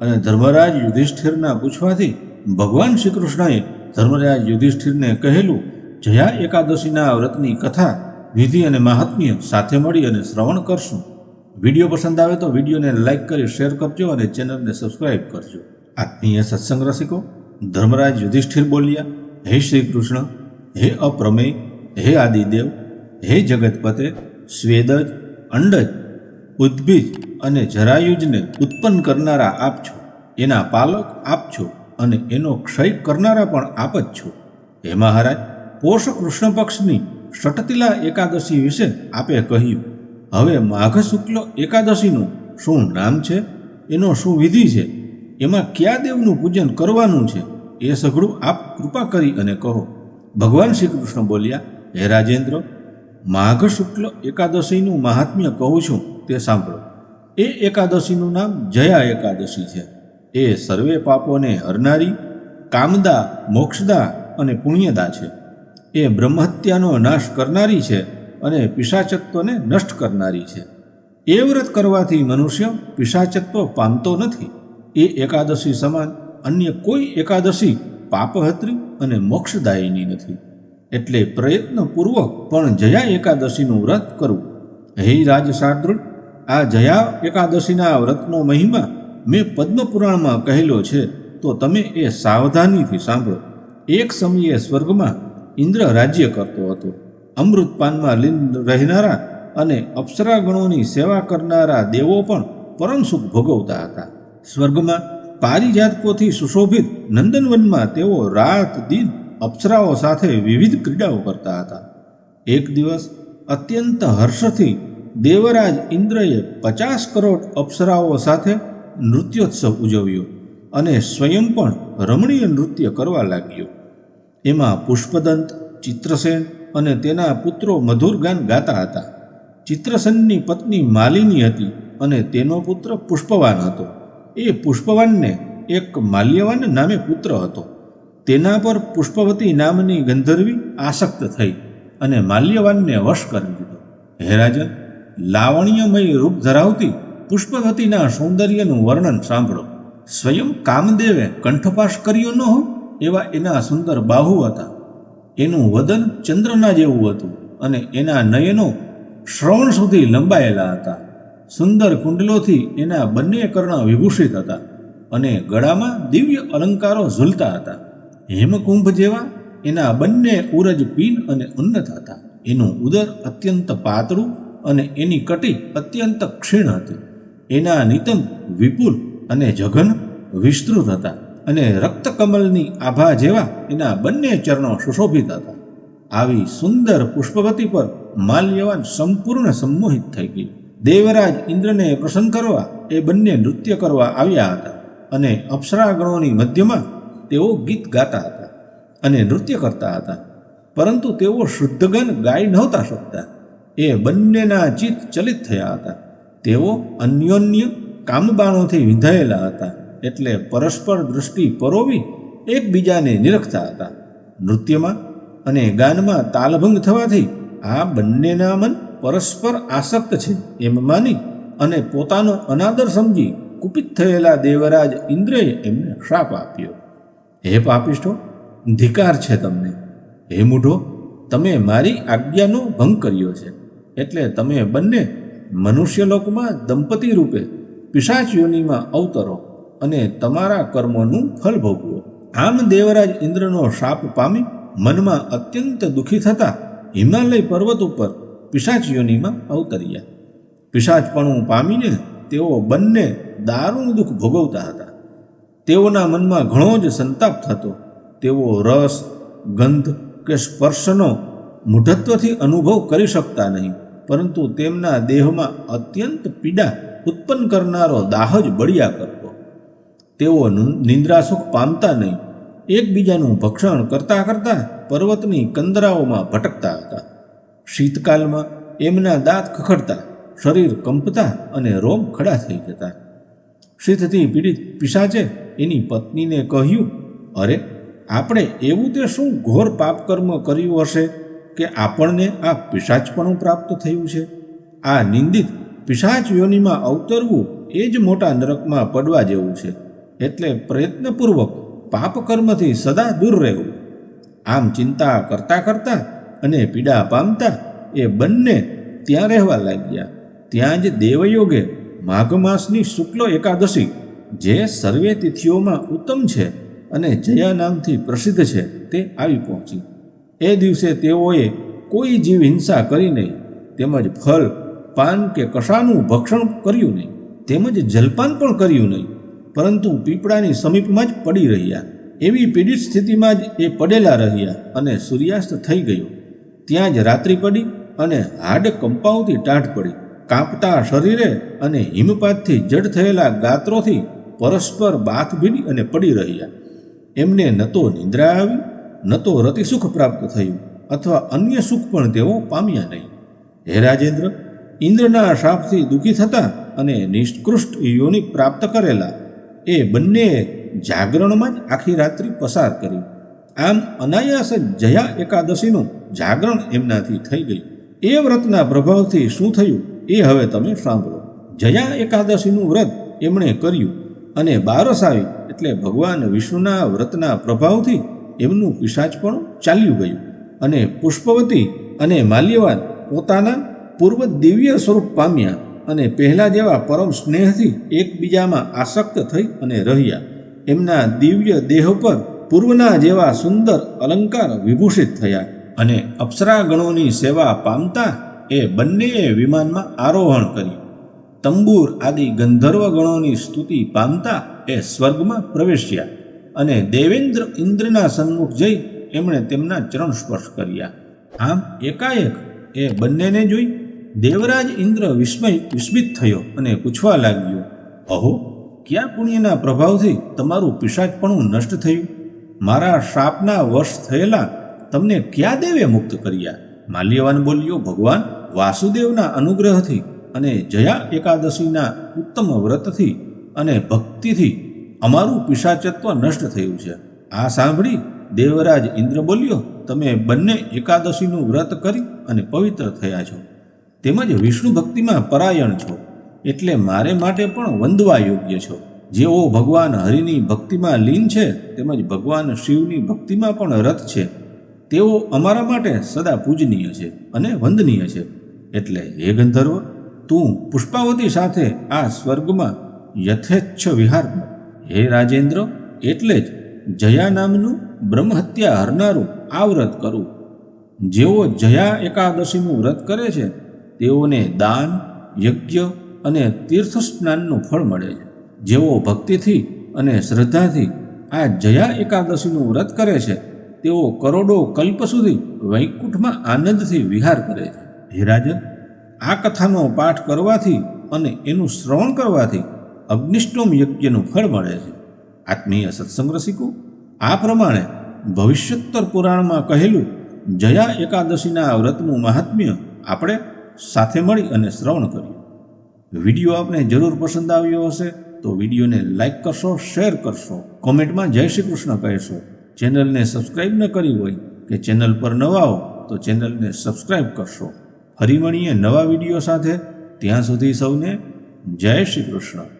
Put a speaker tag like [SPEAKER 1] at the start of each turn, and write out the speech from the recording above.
[SPEAKER 1] અને ધર્મરાજ યુધિષ્ઠિરના પૂછવાથી ભગવાન શ્રી કૃષ્ણએ ધર્મરાજ યુધિષ્ઠિરને કહેલું, જયા એકાદશીના વ્રતની કથા, વિધિ અને મહાત્મ્ય સાથે મળી અને શ્રવણ કરશું. વીડિયો પસંદ આવે તો વિડીયોને લાઇક કરી શેર કરજો અને ચેનલને સબસ્ક્રાઇબ કરજો. આત્મીય સત્સંગ રસિકો, ધર્મરાજ યુધિષ્ઠિર બોલ્યા, હે શ્રી કૃષ્ણ હે અપ્રમેય, હે આદિદેવ, હે જગતપતે, સ્વેદજ, અંડજ ઉદ્ભીજ અને જરાયુજને ઉત્પન્ન કરનારા આપ છો. એના પાલક આપ છો અને એનો ક્ષય કરનારા પણ આપ જ છો. હે મહારાજ પોષ કૃષ્ણ પક્ષની ષટતિલા એકાદશી વિશે આપે કહ્યું. હવે માઘ શુક્લ એકાદશીનું શું નામ છે? એનો શું વિધિ છે? એમાં કયા દેવનું પૂજન કરવાનું છે? એ સઘળું આપ કૃપા કરી અને કહો. ભગવાન શ્રી કૃષ્ણ બોલ્યા, હે રાજેન્દ્ર માઘ શુક્લ એકાદશીનું મહાત્મ્ય કહું છું. તે સાંભળો. એ એકાદશીનું નામ જયા એકાદશી છે. એ સર્વે પાપોને હરનારી, કામદા, મોક્ષદા અને પુણ્યદા છે. એ બ્રહ્મહત્યાનો નાશ કરનારી છે અને પિશાચત્વને નષ્ટ કરનારી છે. એ વ્રત કરવાથી મનુષ્ય પિશાચત્વ પામતો નથી. એ એકાદશી સમાન અન્ય કોઈ એકાદશી પાપહત્રી અને મોક્ષદાયીની નથી. એટલે પ્રયત્નપૂર્વક પણ જયા એકાદશીનું વ્રત કરવું. હે રાજ શાર્દુલ આ જયા એકાદશીના વ્રતનો મહિમા મેં પદ્મપુરાણમાં કહેલો છે, તો તમે એ સાવધાનીથી સાંભળો. એક સમયે સ્વર્ગમાં ઇન્દ્ર રાજ્ય કરતો હતો. અમૃતપાનમાં લીન રહેનારા અને અપ્સરાગણોની સેવા કરનારા દેવો પણ પરમ ભોગવતા હતા. સ્વર્ગમાં પારિજાતકોથી સુશોભિત નંદનવનમાં તેઓ રાત દિન અપ્સરાઓ સાથે વિવિધ ક્રીડાઓ કરતા હતા. એક દિવસ અત્યંત હર્ષથી દેવરાજ ઇન્દ્રએ પચાસ કરોડ અપ્સરાઓ સાથે નૃત્યોત્સવ ઉજવ્યો અને સ્વયં પણ રમણીય નૃત્ય કરવા લાગ્યો. એમાં પુષ્પદંત, ચિત્રસેન અને તેના પુત્રો મધુર ગાન ગાતા હતા. ચિત્રસેનની પત્ની માલિની હતી અને તેનો પુત્ર પુષ્પવાન હતો. એ પુષ્પવાનને એક માલ્યવાન નામે પુત્ર હતો. તેના પર પુષ્પવતી નામની ગંધર્વી આસક્ત થઈ અને માલ્યવાનને વશ કરી દીધો. હે રાજન લાવણ્યમય રૂપ ધરાવતી પુષ્પવતીના સૌંદર્યનું વર્ણન સાંભળો. સ્વયં કામદેવે કંઠપાશ કર્યો ન હોય એવા એના સુંદર બાહુ હતા. એનું વદન ચંદ્રના જેવું હતું અને એના નયનો શ્રવણ સુધી લંબાયેલા હતા. સુંદર કુંડલોથી એના બંને કર્ણ વિભૂષિત હતા અને ગળામાં દિવ્ય અલંકારો ઝૂલતા હતા. હેમકુંભ જેવા એના બંને ઉરજ પીન અને ઉન્નત હતા. એનું ઉદર અત્યંત પાતળું અને એની કટી અત્યંત ક્ષીણ હતી. એના નિતંબ વિપુલ અને જઘન વિસ્તૃત હતા અને રક્તકમલની આભા જેવા એના બંને ચરણો સુશોભિત હતા. આવી સુંદર પુષ્પવતી પર માલ્યવાન સંપૂર્ણ સંમોહિત થઈ ગઈ. દેવરાજ ઇન્દ્રને પ્રસન્ન કરવા એ બંને નૃત્ય કરવા આવ્યા હતા અને અપ્સરાગણોની મધ્યમાં તેઓ ગીત ગાતા હતા અને નૃત્ય કરતા હતા. પરંતુ તેઓ શુદ્ધગન ગાઈ નહોતા શકતા. એ બંનેના ચિત્ત ચલિત થયા હતા. તેઓ અન્યોન્ય કામબાણોથી વિંધાયેલા હતા એટલે પરસ્પર દૃષ્ટિ પરોવી એકબીજાને નિરખતા હતા. નૃત્યમાં અને ગાનમાં તાલભંગ થવાથી આ બંનેના મન પરસ્પર આસક્ત છે એમ માની અને પોતાનો અનાદર સમજી કુપિત થયેલા દેવરાજ ઇન્દ્રએ એમને શ્રાપ આપ્યો. હે પાપિષ્ઠો, ધિકાર છે તમને. હે મૂઢો, તમે મારી આજ્ઞાનો ભંગ કર્યો છે. એટલે તમે બંને મનુષ્યલોકમાં દંપતી રૂપે પિશાચ યોનિમાં અવતરો અને તમારા કર્મોનું ફળ ભોગવો. આમ દેવરાજ ઇન્દ્રનો શાપ પામી મનમાં અત્યંત દુઃખી થતા હિમાલય પર્વત ઉપર પિશાચ યોનિમાં અવતર્યા. પિશાચપણું પામીને તેઓ બંને દારૂણ દુઃખ ભોગવતા હતા. તેઓના મનમાં ઘણો જ સંતાપ થતો. તેઓ રસ, ગંધ કે સ્પર્શનો મૂઢત્વથી અનુભવ કરી શકતા નહીં. પરંતુ તેમના દેહમાં અત્યંત પીડા ઉત્પન્ન કરનારો દાહ જ બળ્યા કરતો. તેઓ નિંદ્રાસુખ નિંદ્રા સુખ પામતા નહીં. એકબીજાનું ભક્ષણ કરતા કરતા પર્વતની કંદરાઓમાં ભટકતા હતા. શીતકાલમાં એમના દાંત ખખડતા, શરીર કંપતા અને રોમ ખડા થઈ જતા. શીતથી પીડિત પિશાચે એની પત્નીને કહ્યું, અરે, આપણે એવું તે શું ઘોર પાપકર્મ કર્યું હશે? કે આપણને આ પિશાચપણું પ્રાપ્ત થયું છે. આ નિંદિત પિશાચ યોનિમાં અવતરવું એ જ મોટા નરકમાં પડવા જેવું છે. એટલે પ્રયત્નપૂર્વક પાપકર્મથી સદા દૂર રહેવું. આમ ચિંતા કરતા કરતા અને પીડા પામતા એ બંને ત્યાં રહેવા લાગ્યા. ત્યાં જ દેવયોગે માઘ માસની શુક્લ એકાદશી, જે સર્વે તિથિઓમાં ઉત્તમ છે અને જયા નામથી પ્રસિદ્ધ છે, તે આવી પહોંચી. એ દિવસે તેઓએ કોઈ જીવ હિંસા કરી નહીં, તેમજ ફલ પાન કે કશાનું ભક્ષણ કર્યું નહીં, તેમજ જલપાન પણ કર્યું નહીં, પરંતુ પીપળાની સમીપમાં જ પડી રહ્યા. એવી પીડિત સ્થિતિમાં જ એ પડેલા રહ્યા અને સૂર્યાસ્ત થઈ ગયો. ત્યાં જ રાત્રિ પડી અને હાડ કંપાવતી ટાઢ પડી. કાંપતા શરીરે અને હિમપાતથી જડ થયેલા ગાત્રોથી પરસ્પર બાથ ભીડી અને પડી રહ્યા. એમને ન તો નિંદ્રા આવી ન તો રતિસુખ પ્રાપ્ત થયું અથવા અન્ય સુખ પણ તેઓ પામ્યા નહીં. હે રાજેન્દ્ર, ઇન્દ્રના શાપથી દુઃખી થતા અને નિષ્કૃષ્ટ યોનિ પ્રાપ્ત કરેલા એ બંને જાગરણમાં જ આખી રાત્રિ પસાર કરી. આમ અનાયાસ જયા એકાદશીનું જાગરણ એમનાથી થઈ ગયું. એ વ્રતના પ્રભાવથી શું થયું એ હવે તમે સાંભળો. જયા એકાદશીનું વ્રત એમણે કર્યું અને બારસ આવી એટલે ભગવાન વિષ્ણુના વ્રતના પ્રભાવથી એમનું પિશાચપણું ચાલ્યું ગયું અને પુષ્પવતી અને માલ્યવાન પોતાના પૂર્વ દિવ્ય સ્વરૂપ પામ્યા અને પહેલાં જેવા પરમ સ્નેહથી એકબીજામાં આસક્ત થઈ અને રહ્યા. એમના દિવ્ય દેહ પર પૂર્વના જેવા સુંદર અલંકાર વિભૂષિત થયા અને અપ્સરાગણોની સેવા પામતા એ બંનેએ વિમાનમાં આરોહણ કર્યું. તંબૂર આદિ ગંધર્વ ગણોની સ્તુતિ પામતા એ સ્વર્ગમાં પ્રવેશ્યા. અને દેવેન્દ્ર ઇન્દ્રના સન્મુખ જઈ એમણે તેમના ચરણ સ્પર્શ કર્યા. આમ એકાએક એ બંનેને જોઈ દેવરાજ ઇન્દ્ર વિસ્મય વિસ્મિત થયો અને પૂછવા લાગ્યો, અહો, ક્યાં પુણ્યના પ્રભાવથી તમારું પિશાચપણું નષ્ટ થયું? મારા શાપના વશ થયેલા તમને ક્યાં દેવે મુક્ત કર્યા? માલ્યવાન બોલ્યો, ભગવાન, વાસુદેવના અનુગ્રહથી અને જયા એકાદશીના ઉત્તમ વ્રતથી અને ભક્તિથી અમારું પિશાચત્વ નષ્ટ થયું છે. આ સાંભળી દેવરાજ ઇન્દ્ર બોલ્યો, તમે બંને એકાદશીનું વ્રત કરી અને પવિત્ર થયા છો. તેમજ વિષ્ણુ ભક્તિમાં પરાયણ છો. એટલે મારે માટે પણ વંદવા યોગ્ય છો. જેઓ ભગવાન હરિની ભક્તિમાં લીન છે, તેમજ ભગવાન શિવની ભક્તિમાં પણ રત છે, તેઓ અમારા માટે સદા પૂજનીય છે અને વંદનીય છે. એટલે હે ગંધર્વ, તું પુષ્પાવતી સાથે આ સ્વર્ગમાં યથેચ્છ વિહાર કર. હે રાજેન્દ્ર, એટલે જ જયા નામનું બ્રહ્મહત્યા હરનારું આ વ્રત કરું. જેઓ જયા એકાદશીનું વ્રત કરે છે, તેઓને દાન, યજ્ઞ અને તીર્થ સ્નાનનું ફળ મળે છે. જેઓ ભક્તિથી અને શ્રદ્ધાથી આ જયા એકાદશીનું વ્રત કરે છે, તેઓ કરોડો કલ્પ સુધી વૈકુંઠમાં આનંદથી વિહાર કરે છે. હે રાજન, આ કથાનો પાઠ કરવાથી અને એનું શ્રવણ કરવાથી અગ્નિષ્ટોમ યજ્ઞનું ફળ મળે છે. આત્મીય સત્સંગ રસિકો, આ પ્રમાણે ભવિષ્યોત્તર પુરાણમાં કહેલું જયા એકાદશીના વ્રતનું મહાત્મ્ય આપણે સાથે મળી અને શ્રવણ કર્યું વીડિયો આપને જરૂર પસંદ આવ્યો હશે તો વિડીયોને લાઈક કરશો, શેર કરશો, કોમેન્ટમાં જય શ્રી કૃષ્ણ કહેશો. ચેનલને સબસ્ક્રાઈબ ન કરી હોય કે ચેનલ પર નવા હો તો ચેનલને સબસ્ક્રાઈબ કરશો. ફરી મળીએ નવા વીડિયો સાથે. ત્યાં સુધી સૌને જય શ્રી કૃષ્ણ.